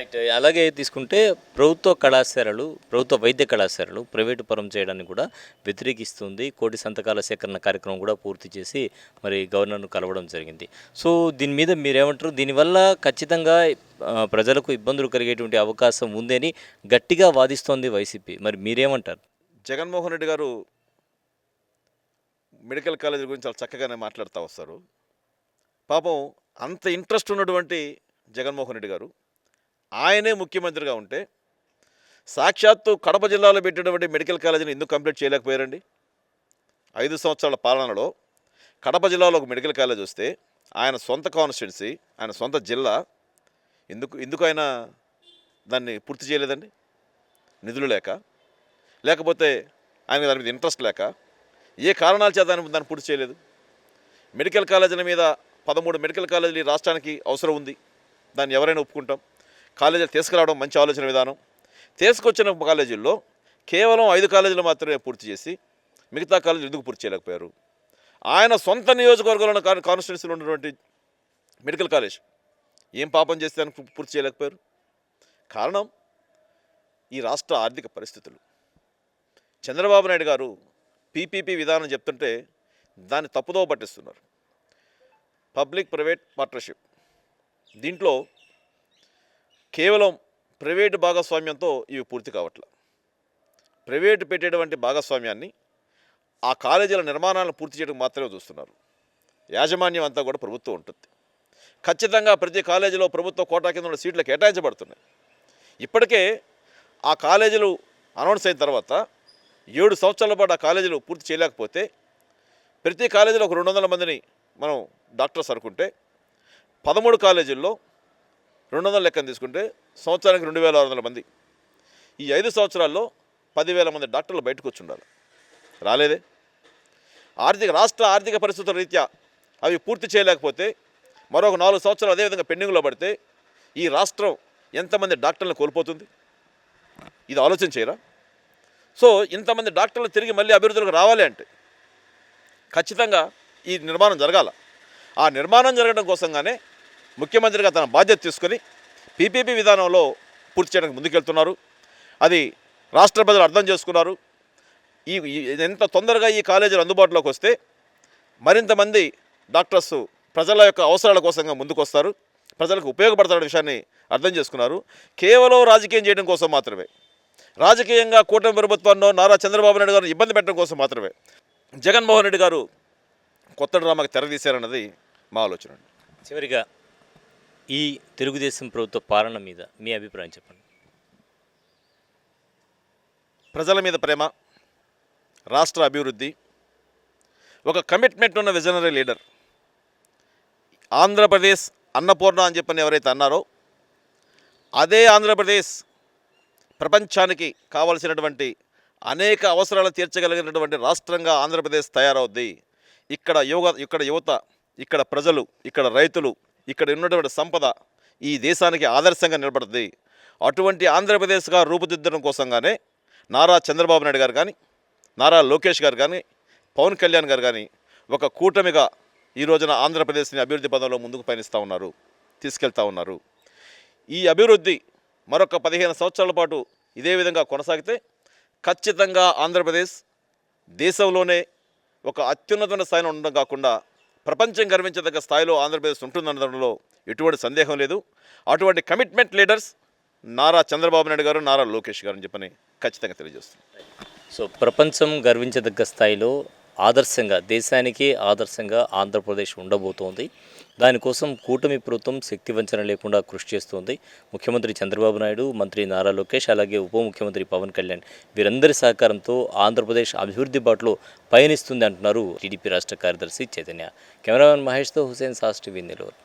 Right అలాగే తీసుకుంటే ప్రభుత్వ కళాశాలలు ప్రభుత్వ వైద్య కళాశాలలు ప్రైవేటు పరం చేయడాన్ని కూడా వ్యతిరేకిస్తుంది. కోటి సంతకాల సేకరణ కార్యక్రమం కూడా పూర్తి చేసి మరి గవర్నర్ను కలవడం జరిగింది. సో దీని మీద మీరేమంటారు? దీనివల్ల ఖచ్చితంగా ప్రజలకు ఇబ్బందులు కలిగేటువంటి అవకాశం ఉందని గట్టిగా వాదిస్తోంది వైసీపీ. మరి మీరేమంటారు? జగన్మోహన్ రెడ్డి గారు మెడికల్ కాలేజీ గురించి చాలా చక్కగానే మాట్లాడుతూ వస్తారు. పాపం అంత ఇంట్రెస్ట్ ఉన్నటువంటి జగన్మోహన్ రెడ్డి గారు ఆయనే ముఖ్యమంత్రిగా ఉంటే సాక్షాత్తు కడప జిల్లాలో పెట్టినటువంటి మెడికల్ కాలేజీని ఎందుకు కంప్లీట్ చేయలేకపోయారండి? ఐదు సంవత్సరాల పాలనలో కడప జిల్లాలో ఒక మెడికల్ కాలేజ్ వస్తే ఆయన సొంత కాన్స్టిట్యున్సీ ఆయన సొంత జిల్లా ఎందుకు ఎందుకు ఆయన దాన్ని పూర్తి చేయలేదండి? నిధులు లేక? లేకపోతే ఆయనకు దాని మీద ఇంట్రెస్ట్ లేక? ఏ కారణాల చేత దాన్ని దాన్ని పూర్తి చేయలేదు? మెడికల్ కాలేజీల మీద పదమూడు మెడికల్ కాలేజీలు రాష్ట్రానికి అవసరం ఉంది. దాన్ని ఎవరైనా ఒప్పుకుంటాం? కాలేజీలు తీసుకురావడం మంచి ఆలోచన విధానం. తీసుకొచ్చిన కాలేజీల్లో కేవలం ఐదు కాలేజీలు మాత్రమే పూర్తి చేసి మిగతా కాలేజీలు ఎందుకు పూర్తి చేయలేకపోయారు? ఆయన సొంత నియోజకవర్గంలో కాన్స్టిట్యున్సీలో ఉన్నటువంటి మెడికల్ కాలేజ్ ఏం పాపం చేస్తే దాన్ని పూర్తి చేయలేకపోయారు? కారణం ఈ రాష్ట్ర ఆర్థిక పరిస్థితులు. చంద్రబాబు నాయుడు గారు పీపీపీ విధానం చెప్తుంటే దాన్ని తప్పుదో పట్టిస్తున్నారు. Public private partnership. దీంట్లో కేవలం ప్రైవేటు భాగస్వామ్యంతో ఇవి పూర్తి కావట్ల. ప్రైవేటు పెట్టేటువంటి భాగస్వామ్యాన్ని ఆ కాలేజీల నిర్మాణాలను పూర్తి చేయడం మాత్రమే చూస్తున్నారు. యాజమాన్యం అంతా కూడా ప్రభుత్వం ఉంటుంది. ఖచ్చితంగా ప్రతి కాలేజీలో ప్రభుత్వ కోటా కింద ఉన్న సీట్లు కేటాయించబడుతున్నాయి. ఇప్పటికే ఆ కాలేజీలు అనౌన్స్ అయిన తర్వాత ఏడు సంవత్సరాల పాటు ఆ కాలేజీలు పూర్తి చేయలేకపోతే ప్రతి కాలేజీలో ఒక రెండు వందల మందిని మనం డాక్టర్స్ అనుకుంటే పదమూడు కాలేజీల్లో రెండు వందల లెక్కను తీసుకుంటే సంవత్సరానికి రెండు వేల ఆరు వందల మంది. ఈ ఐదు సంవత్సరాల్లో పదివేల మంది డాక్టర్లు బయటకు వచ్చి ఉండాలి రాలేదే? ఆర్థిక రాష్ట్ర ఆర్థిక పరిస్థితుల రీత్యా అవి పూర్తి చేయలేకపోతే మరొక నాలుగు సంవత్సరాలు అదేవిధంగా పెండింగ్లో పడితే ఈ రాష్ట్రం ఎంతమంది డాక్టర్లను కోల్పోతుంది? ఇది ఆలోచన చేయరా? సో ఇంతమంది డాక్టర్లు తిరిగి మళ్ళీ అభివృద్ధిలోకి రావాలి అంటే ఖచ్చితంగా ఈ నిర్మాణం జరగాల. ఆ నిర్మాణం జరగడం కోసంగానే ముఖ్యమంత్రిగా తన బాధ్యత తీసుకొని పీపీపీ విధానంలో పూర్తి చేయడానికి ముందుకెళ్తున్నారు. అది రాష్ట్ర ప్రజలు అర్థం చేసుకున్నారు. ఈ ఎంత తొందరగా ఈ కాలేజీలు అందుబాటులోకి వస్తే మరింతమంది డాక్టర్స్ ప్రజల యొక్క అవసరాల కోసంగా ముందుకొస్తారు. ప్రజలకు ఉపయోగపడతారనే విషయాన్ని అర్థం చేసుకున్నారు. కేవలం రాజకీయం చేయడం కోసం మాత్రమే. రాజకీయంగా కూటమి ప్రభుత్వంలో నారా చంద్రబాబు నాయుడు గారు ఇబ్బంది పెట్టడం కోసం మాత్రమే. జగన్మోహన్ రెడ్డి గారు కొత్త డ్రామాకి తెరదీశారన్నది మా ఆలోచన చివరిగా ఈ తెలుగుదేశం ప్రభుత్వ పాలన మీద మీ అభిప్రాయం చెప్పండి. ప్రజల మీద ప్రేమ రాష్ట్ర అభివృద్ధి ఒక కమిట్మెంట్ ఉన్న విజనరీ లీడర్ ఆంధ్రప్రదేశ్ అన్నపూర్ణ అని చెప్పని ఎవరైతే అన్నారో అదే ఆంధ్రప్రదేశ్ ప్రపంచానికి కావలసినటువంటి అనేక అవసరాలు తీర్చగలిగినటువంటి రాష్ట్రంగా ఆంధ్రప్రదేశ్ తయారవుద్ది. ఇక్కడ యువ ఇక్కడ యువత ఇక్కడ ప్రజలు ఇక్కడ రైతులు ఇక్కడ ఉన్నటువంటి సంపద ఈ దేశానికి ఆదర్శంగా నిలబడుతుంది. అటువంటి ఆంధ్రప్రదేశ్గా రూపుదిద్దడం కోసంగానే నారా చంద్రబాబు నాయుడు గారు కానీ నారా లోకేష్ గారు కానీ పవన్ కళ్యాణ్ గారు కానీ ఒక కూటమిగా ఈ రోజున ఆంధ్రప్రదేశ్ని అభివృద్ధి పదంలో ముందుకు పయనిస్తూ ఉన్నారు తీసుకెళ్తా ఉన్నారు. ఈ అభివృద్ధి మరొక పదిహేను సంవత్సరాల పాటు ఇదే విధంగా కొనసాగితే ఖచ్చితంగా ఆంధ్రప్రదేశ్ దేశంలోనే ఒక అత్యున్నతమైన స్థాయిలో ఉండడం కాకుండా ప్రపంచం గర్వించదగ్గ స్థాయిలో ఆంధ్రప్రదేశ్ ఉంటుందనడంలో ఎటువంటి సందేహం లేదు. అటువంటి కమిట్మెంట్ లీడర్స్ నారా చంద్రబాబు నాయుడు గారు నారా లోకేష్ గారు అని చెప్పని ఖచ్చితంగా తెలియజేస్తుంది సో ప్రపంచం గర్వించదగ్గ స్థాయిలో ఆదర్శంగా దేశానికి ఆదర్శంగా ఆంధ్రప్రదేశ్ ఉండబోతోంది. దానికోసం కూటమి ప్రభుత్వం శక్తి వంచన లేకుండా కృషి చేస్తోంది. ముఖ్యమంత్రి చంద్రబాబు నాయుడు మంత్రి నారా లోకేష్ అలాగే ఉప ముఖ్యమంత్రి పవన్ కళ్యాణ్ వీరందరి సహకారంతో ఆంధ్రప్రదేశ్ అభివృద్ధి బాటలో పయనిస్తుంది అంటున్నారు టీడీపీ రాష్ట్ర కార్యదర్శి చైతన్య. కెమెరామెన్ మహేష్తో హుసేన్ సాస్ టీవీ నెల్లూరు.